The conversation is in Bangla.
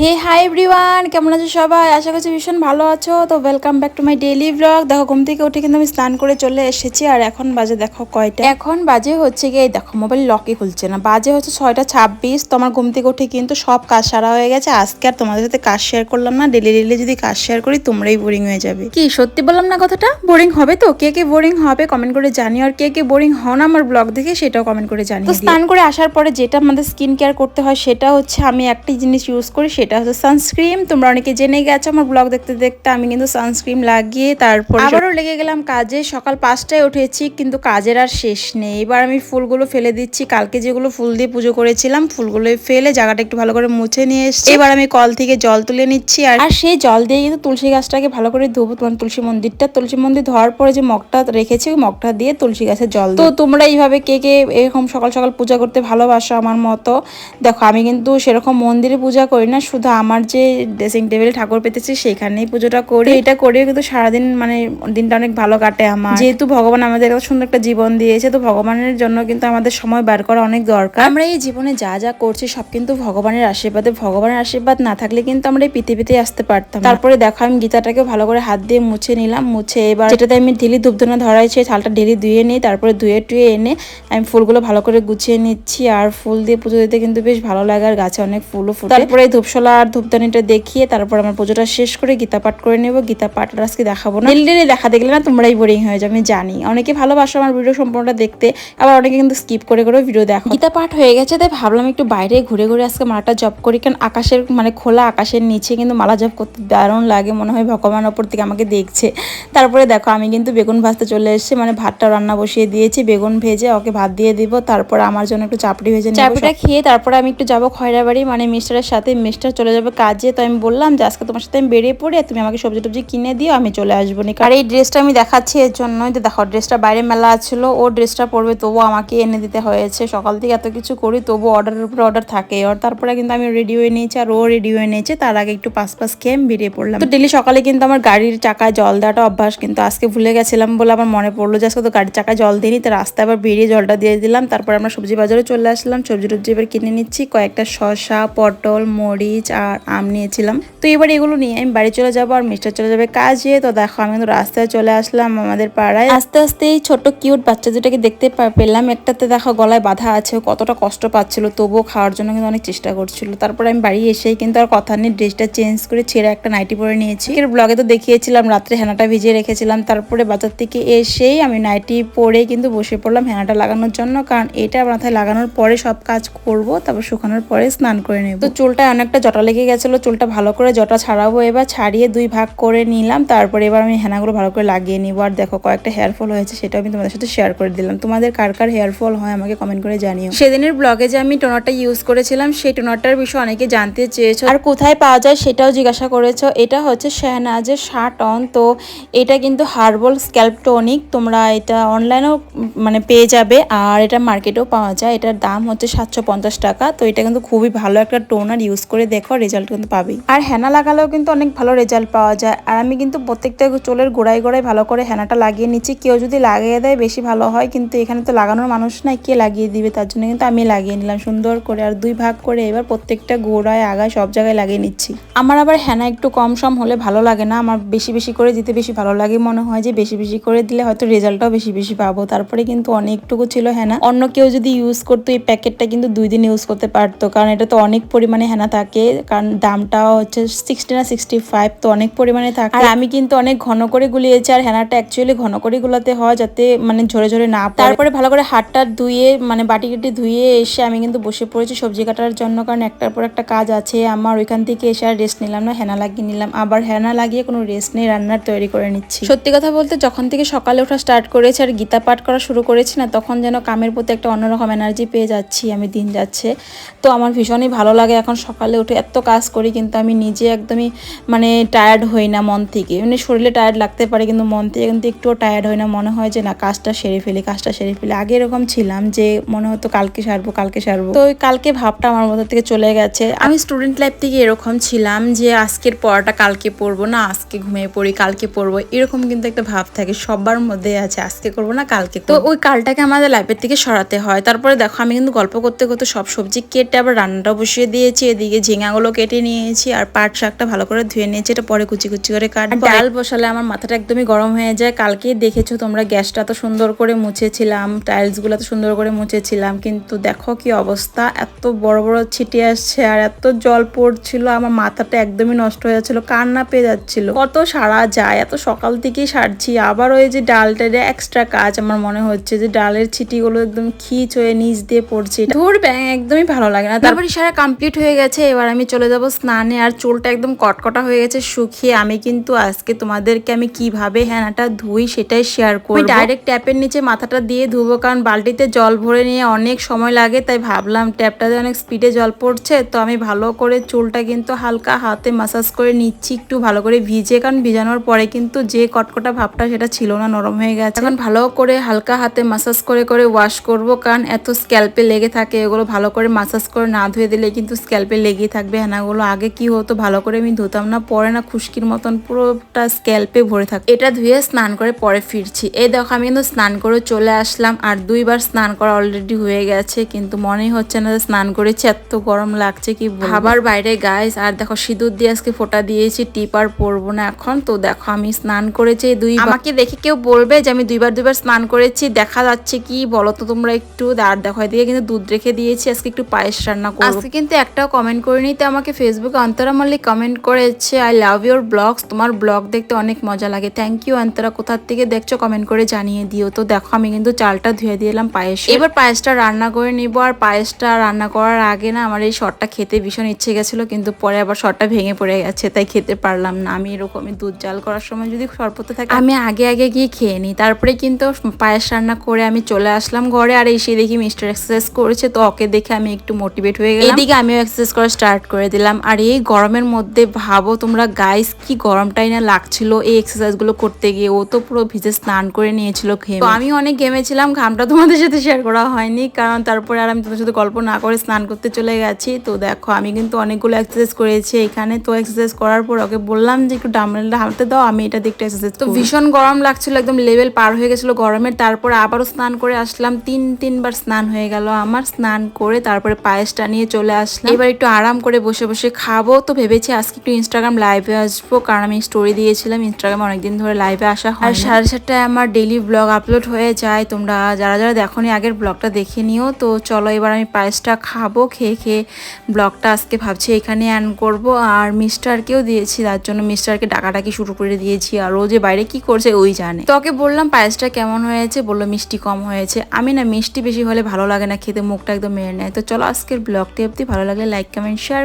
হে হাই এভরিওয়ান কেমন আছো সবাই? আশা করছি ভীষণ ভালো আছো। তো welcome back to my daily blog দেখো ঘুম থেকে উঠে কিন্তু আমি স্নান করে চলে এসেছি আর এখন বাজে দেখো কয়টা? এখন বাজে হচ্ছে গিয়ে দেখো মোবাইল লকই খুলছে না। বাজে হচ্ছে ছয়টা ছাব্বিশ। তোমার ঘুম থেকে উঠে কিন্তু সব কাজ সারা হয়ে গেছে। আজকে আর তোমাদের সাথে কাজ শেয়ার করলাম না। ডেলি ডেলি যদি কাজ শেয়ার করি তোমরাই বোরিং হয়ে যাবে। কি সত্যি বললাম না কথাটা? বোরিং হবে তো? কে কে বোরিং হবে কমেন্ট করে জানিও। আর কে কে বোরিং হও না আমার ব্লগ দেখে সেটাও কমেন্ট করে জানিও তো স্নান করে আসার পরে যেটা আমাদের স্কিন কেয়ার করতে হয় সেটা হচ্ছে আমি একটি জিনিস ইউজ করি সেটা হচ্ছে সানস্ক্রিন তোমরা অনেকে জেনে গেছো আমার ব্লগ দেখতে দেখতে আমি কিন্তু সানস্ক্রিন লাগিয়ে তারপর আবারও লেগে গেলাম কাজে সকাল পাঁচটায় উঠেছি কিন্তু কাজের আর শেষ নেই। এবার আমি ফুলগুলো ফেলে দিচ্ছি কালকে যেগুলো ফুল দিয়ে পুজো করেছিলাম ফুলগুলো ফেলে জায়গাটা একটু ভালো করে মুছে নিয়ে এসেছি। এবার আমি কল থেকে জল তুলে নিচ্ছি আর সেই জল দিয়ে কিন্তু তুলসী গাছটাকে ভালো করে ধুবো তোমার তুলসী মন্দিরটা। তুলসী মন্দির ধোয়ার পরে যে মগটা রেখেছি ওই মগটা দিয়ে তুলসী গাছের জল তো তোমরা এইভাবে কে কে এরকম সকাল সকাল পূজা করতে ভালোবাসো আমার মতো দেখো আমি কিন্তু সেরকম মন্দিরে পূজা করি না শুধু আমার যে ড্রেসিং টেবিল ঠাকুর পেতেছি সেখানেই পুজোটা করি। এটা করে কিন্তু সারাদিন মানে দিনটা অনেক ভালো কাটে আমার। যেহেতু ভগবান আমাদের এত সুন্দর একটা জীবন দিয়েছে তো ভগবানের জন্য কিন্তু আমাদের সময় বার করা অনেক দরকার। আমরা এই জীবনে যা যা করছি সব কিন্তু ভগবানের আশীর্বাদে। ভগবানের আশীর্বাদ না থাকলে কিন্তু আমরা এই পৃথিবীতে আসতে পারতাম তারপরে দেখো আমি গীতাটাকে ভালো করে হাত দিয়ে মুছে নিলাম। মুছে এবার যেটাতে আমি ঢিলি ধূপধুনা ধরাই সেই থালটা ঢিলি ধুয়ে নিই তারপরে ধুয়ে টুয়ে এনে আমি ফুলগুলো ভালো করে গুছিয়ে নিচ্ছি। আর ফুল দিয়ে পুজো দিতে কিন্তু বেশ ভালো লাগে আর গাছে অনেক ফুলও ফুটে। তারপরে এই আর ধূপদানিটা দেখিয়ে তারপর আমার পুজোটা শেষ করে গীতা পাঠ করে নেব। গীতা পাঠ আর আজকে দেখাবো না। ডেলি দেখা দেখলে না তোমরাই বোরিং হয়ে যাবে আমি জানি। অনেকে ভালোবাসো আমার ভিডিও সম্পূর্ণটা দেখতে আবার অনেকে কিন্তু স্কিপ করে করে ভিডিও দেখো। গীতা পাঠ হয়ে গেছে তাই ভাবলাম একটু বাইরে ঘুরে ঘুরে আজকে মালাটা জব করি কারণ আকাশের মানে খোলা আকাশের নিচে কিন্তু মালা জব করতে দারুণ লাগে মনে হয় ভগবান ওপর থেকে আমাকে দেখছে। তারপরে দেখো আমি কিন্তু বেগুন ভাজতে চলে এসেছি মানে ভাতটা রান্না বসিয়ে দিয়েছি বেগুন ভেজে ওকে ভাত দিয়ে দিব তারপর আমার জন্য একটু চাপড়ি ভেজে চাপড়িটা খেয়ে তারপরে আমি একটু যাব খয়রাবাড়ি মানে মিস্টারের সাথে মিস্টার চলে যাবে কাজে, তো আমি বললাম যে আজকে তোমার সাথে আমি বেরিয়ে পড়ে তুমি আমাকে সবজি টবজি কিনে দিও, আমি চলে আসব নি আর এই ড্রেসটা আমি দেখাচ্ছি এর জন্যই তো দেখো ড্রেসটা বাইরে মেলা ছিল, ও ড্রেসটা পরবে, তবুও আমাকে এনে দিতে হয়েছে। সকাল থেকে এত কিছু করি তবু অর্ডারের উপরে অর্ডার থাকে। আর তারপরে কিন্তু আমি রেডি হয়ে নিয়েছি আর ও রেডি হয়ে নিয়েছে, তার আগে একটু পাস পাস খেয়ে আমি বেরিয়ে পড়লাম। তো ডেলি সকালে কিন্তু আমার গাড়ির চাকায় জল দেওয়াটা অভ্যাস, কিন্তু আজকে ভুলে গেছিলাম বলে আমার মনে পড়ল যে আজকে তো গাড়ির চাকায় জল দিইনি, তো রাস্তায় আবার বেরিয়ে জলটা দিয়ে দিলাম। তারপর আমরা সবজি বাজারে চলে আসলাম, সবজি টবজি এবার কিনে নিচ্ছি, কয়েকটা শশা পটল, মরিচ আর আম নিয়েছিলাম। তো এবার এগুলো নিয়ে আমি বাড়ি চলে যাব আর মিস্টার চলে যাবে কাজে। তো দেখো, আমি কিন্তু রাস্তায় চলে আসলাম আমাদের পাড়ায়। আস্তে আস্তে এই ছোট্ট কিউট বাচ্চা দুটাকে দেখতে পেলাম। একটাতে দেখো গলায় বাধা আছে কতটা কষ্ট পাচ্ছিল। তবুও খাওয়ার জন্য কিন্তু অনেক চেষ্টা করছিল। তারপরে আমি বাড়ি এসেই কিন্তু আর কথা নেই, ড্রেসটা চেঞ্জ করে ছেড়ে একটা নাইটি পরে নিয়েছি। এর ব্লগে তো দেখিয়েছিলাম, রাত্রে হেনাটা ভিজিয়ে রেখেছিলাম। তারপরে বাজার থেকে এসেই আমি নাইটি পরে কিন্তু বসে পড়লাম হেনাটা লাগানোর জন্য। কারণ এটা মাথায় লাগানোর পরে সব কাজ করব, তারপর শুকানোর পরে স্নান করে নেব। তো চুলটা অনেকটা জটা লেগে গেছিল, চুলটা ভালো করে জটা ছাড়াবো এবার, ছাড়িয়ে দুই ভাগ করে নিলাম, তারপরে এবার আমি হেনাগুলো ভালো করে লাগিয়ে নিব। আর দেখো কয়েকটা হেয়ার ফল হয়েছে, সেটা আমি তোমাদের সাথে শেয়ার করে দিলাম। তোমাদের কার কার হেয়ার ফল হয় আমাকে কমেন্ট করে জানিও। সেদিনের ব্লগে যে আমি টোনারটা ইউজ করেছিলাম, সেই টোনারটার বিষয়ে অনেকে জানতে চেয়েছো। আর কোথায় পাওয়া যায় সেটাও জিজ্ঞাসা করেছ। এটা হচ্ছে শাহনাজের শার্ট অন তো এটা কিন্তু হার্বাল স্ক্যাল্প টনিক তোমরা এটা অনলাইনেও মানে পেয়ে যাবে, আর এটা মার্কেটেও পাওয়া যায়। এটার দাম হচ্ছে সাতশো পঞ্চাশ টাকা, তো এটা কিন্তু খুবই ভালো একটা টোনার ইউজ করে দেখো। রেজাল্ট কিন্তু পাবেই। আর হেনা লাগালেও কিন্তু অনেক ভালো রেজাল্ট পাওয়া যায়। আর আমি কিন্তু প্রত্যেকটা চুলের গোড়ায় গোড়ায় ভালো করে হেনাটা লাগিয়ে নিচ্ছি। কেউ যদি লাগিয়ে দেয়, বেশি ভালো হয়। কিন্তু এখানে তো লাগানোর মানুষ নাই, কে লাগিয়ে দিবে? তার জন্য কিন্তু আমি লাগিয়ে নিলাম সুন্দর করে। আর দুই ভাগ করে এবার প্রত্যেকটা গোড়ায়, আগায় সব জায়গায় লাগিয়ে নিচ্ছি। আমার আবার হেনা একটু কম সম হলে ভালো লাগে না। আমার বেশি বেশি করে দিতে বেশি ভালো লাগে মনে হয় যে, বেশি বেশি করে দিলে হয়তো রেজাল্টটাও বেশি বেশি পাবো। তারপরে কিন্তু অনেকটুকু ছিল হেনা। অন্য কেউ যদি ইউজ করতো, এই প্যাকেটটা কিন্তু দুই দিন ইউজ করতে পারতো। কারণ এটা তো অনেক পরিমাণে হেনা থাকে। কারণ দামটাও হচ্ছে সিক্সটি না সিক্সটি ফাইভ তো অনেক পরিমাণে থাকে। আর আমি কিন্তু অনেক ঘন করে গুলিয়েছি আর হেনাটা অ্যাকচুয়ালি ঘন করে গুলাতে হয় যাতে মানে ঝরে ঝরে না তারপরে ভালো করে হাতটা ধুয়ে মানে বাটি কেটে ধুয়ে এসে আমি কিন্তু বসে পড়েছি সবজি কাটার জন্য কারণ একটার পর একটা কাজ আছে আমার ওইখান থেকে এসে আর রেস্ট নিলাম না হেনা লাগিয়ে নিলাম। আবার হেনা লাগিয়ে কোনো রেস্ট নেই রান্নার তৈরি করে নিচ্ছি। সত্যি কথা বলতে যখন থেকে সকালে ওঠা স্টার্ট করেছি আর গীতা পাঠ করা শুরু করেছি না তখন যেন কামের প্রতি একটা অন্যরকম এনার্জি পেয়ে যাচ্ছি আমি দিন যাচ্ছে। তো আমার ভীষণই ভালো লাগে এখন সকালে উঠে এত কাজ করি কিন্তু আমি নিজে একদমই মানে টায়ার্ড হই না মন থেকে। মানে শরীরে টায়ার্ড লাগতে পারে কিন্তু মন থেকে কিন্তু একটুও টায়ার্ড হয় না। মনে হয় যে না কাজটা সেরে ফেলি কাজটা সেরে ফেলি। আগে এরকম ছিলাম যে মনে হতো কালকে সারবো কালকে সারবো। তো ওই কালকে ভাবটা আমার মধ্যে থেকে চলে গেছে। আমি স্টুডেন্ট লাইফ থেকে এরকম ছিলাম যে আজকের পড়াটা কালকে পড়ব না আজকে ঘুমিয়ে পড়ি কালকে পড়ব। এরকম কিন্তু একটা ভাব থাকে সবার মধ্যে আছে আজকে করব না কালকে তো ওই কালটাকে আমাদের লাইফের থেকে সরাতে হয়। তারপরে দেখো আমি কিন্তু গল্প করতে করতে সব সবজি কেটে আবার রান্নাটা বসিয়ে দিয়েছি। এদিকে ঝিঙে ঝিঙাগুলো কেটে নিয়েছি আর পাট শাকটা ভালো করে ধুয়ে নিয়েছি। এটা পরে কুচি কুচি করে কাটবো। ডাল বসালে আমার মাথাটা একদমই গরম হয়ে যায়। কালকেই দেখেছ তোমরা গ্যাসটা তো সুন্দর করে মুছেছিলাম টাইলসগুলো তো সুন্দর করে মুছেছিলাম কিন্তু দেখো কি অবস্থা। এত বড় বড় ছিটে আসছে আর এত জল পড়ছিল আমার মাথাটা একদমই নষ্ট হয়ে যাচ্ছিল কান্না পেয়ে যাচ্ছিল। কত সারা যায় এত সকাল থেকেই সারছি। আবার ওই যে ডালটারে এক্সট্রা কাজ আমার মনে হচ্ছে যে ডালের ছিটিগুলো একদম খিচ হয়ে নিচ দিয়ে পড়ছে। ধর ব্যাং একদমই ভালো লাগে না। তারপর সারা কমপ্লিট হয়ে গেছে এবার আমি চলে যাব স্নানে আর চুলটা একদম কটকটা হয়ে গেছে শুকিয়ে আমি কিন্তু আজকে তোমাদেরকে আমি কীভাবে হেনাটা ধুই সেটাই শেয়ার করব। ডাইরেক্ট ট্যাপের নিচে মাথাটা দিয়ে ধুবো কারণ বালতিতে জল ভরে নিয়ে অনেক সময় লাগে তাই ভাবলাম ট্যাপটাতে অনেক স্পিডে জল পড়ছে তো আমি ভালো করে চুলটা কিন্তু হালকা হাতে মাসাজ করে নিচ্ছি একটু ভালো করে ভিজে কারণ ভিজানোর পরে কিন্তু যে কটকটা ভাবটা সেটা ছিল না নরম হয়ে গেছে। এখন ভালো করে হালকা হাতে মাসাজ করে করে ওয়াশ করব কারণ এত স্ক্যাল্পে লেগে থাকে এগুলো ভালো করে মাসাজ করে না ধুয়ে দিলে কিন্তু স্ক্যাল্পে লেগেই থাকবে হেনাগুলো। আগে কি হতো? ভালো করে আমি ধুতাম না পরে না খুশকির মতন পুরোটা স্ক্যাল্পে ভরে থাকে এটা ধুয়ে স্নান করে পরে ফিরছি। এই দেখো আমি কিন্তু স্নান করে চলে আসলাম আর দুইবার স্নান করা অলরেডি হয়ে গেছে কিন্তু মনেই হচ্ছে না যে স্নান করেছি এত গরম লাগছে কি ভাবার বাইরে গাইস আর দেখো সিঁদুর দিয়ে আজকে ফোটা দিয়েছি টিপ আর পরবো না এখন। তো দেখো আমি স্নান করেছি দুই আমাকে দেখে কেউ বলবে যে আমি দুইবার দুইবার স্নান করেছি দেখা যাচ্ছে কি? বলো তো তোমরা একটু। আর দেখো এদিকে কিন্তু দুধ রেখে দিয়েছি আজকে একটু পায়েস রান্না করব। আজকে কিন্তু একটাও কমেন্ট করিনি তো আমাকে ফেসবুকে অন্তরা মল্লিক কমেন্ট করেছে আই লাভ ইউর ব্লগস তোমার ব্লগ দেখতে অনেক মজা লাগে। Thank you Antara. কোথার থেকে দেখছ কমেন্ট করে জানিয়ে দিও। তো দেখো, আমি কিন্তু চালটা ধুয়ে দিলাম পায়েস। এবার পায়েসটা রান্না করে নিব। আর পায়েসটা রান্না করার আগে না আমার এই শটটা খেতে ভীষণ ইচ্ছে গেছিল, কিন্তু পরে আবার শটটা ভেঙে পড়ে গেছে, তাই খেতে পারলাম না। আমি এরকমই দুধ জাল করার সময় যদি সরপতে থাকে, আমি আগে আগে গিয়ে খেয়ে নিই। তারপরে কিন্তু পায়েস রান্না করে আমি চলে আসলাম ঘরে। আর এসে দেখি মিস্টার এক্সারসাইজ করেছে, তো ওকে দেখে আমি একটু মোটিভেট হয়ে গেলাম। এদিকে আমিও এক্সারসাইজ করা স্টার্ট করে দিলাম। আর এই গরমের মধ্যে ভাবো তোমরা গাইস কি গরমটাই না লাগছিল এই এক্সারসাইজগুলো করতে গিয়ে। ও তো পুরো ভিজে স্নান করে নিয়েছিল ঘেমে তো আমি অনেক ঘেমেছিলাম ঘামটা তোমাদের সাথে শেয়ার করা হয়নি। কারণ তারপরে আর আমি তোমাদের সাথে গল্প না করে স্নান করতে চলে গেছি। তো দেখো আমি কিন্তু অনেকগুলো এক্সারসাইজ করেছি এখানে। তো এক্সারসাইজ করার পর ওকে বললাম যে একটু ডাম্বেলটা হাঁটতে দাও আমি এটা দেখতে এক্সারসাইজ তো ভীষণ গরম লাগছিল একদম লেভেল পার হয়ে গেছিল গরমের। তারপর আবারও স্নান করে আসলাম। তিন তিনবার স্নান হয়ে গেল আমার। স্নান করে তারপরে পায়েসটা নিয়ে চলে আসলাম। এবার একটু আরাম করে বসে বসে খাব। তো ভেবেছি আজকে একটু ইনস্টাগ্রাম লাইভে আসব কারণ আমি স্টোরি দিয়েছিলাম ইনস্টাগ্রামে অনেকদিন ধরে লাইভে আসা হয় আর সাড়ে সাতটায় আমার ডেলি ব্লগ আপলোড হয়ে যায়। তোমরা যারা যারা দেখোনি আগের ব্লগটা দেখে নিও। তো চলো এবার আমি পায়েসটা খাব খেয়ে খেয়ে ব্লগটা আজকে ভাবছি এখানে অ্যান করব। আর মিস্টারকেও দিয়েছি তার জন্য মিস্টারকে ডাকাডাকি শুরু করে দিয়েছি। আর ও যে বাইরে কি করছে ওই জানে। তো ওকে বললাম পায়েসটা কেমন হয়েছে? বলল মিষ্টি কম হয়েছে। আমি না মিষ্টি বেশি হলে ভালো লাগে না খেতে মুখটা একদম মেরে নেয়। তো চলো আজকের ব্লগটি অব্দি ভালো লাগলে লাইক কমেন্ট শেয়ার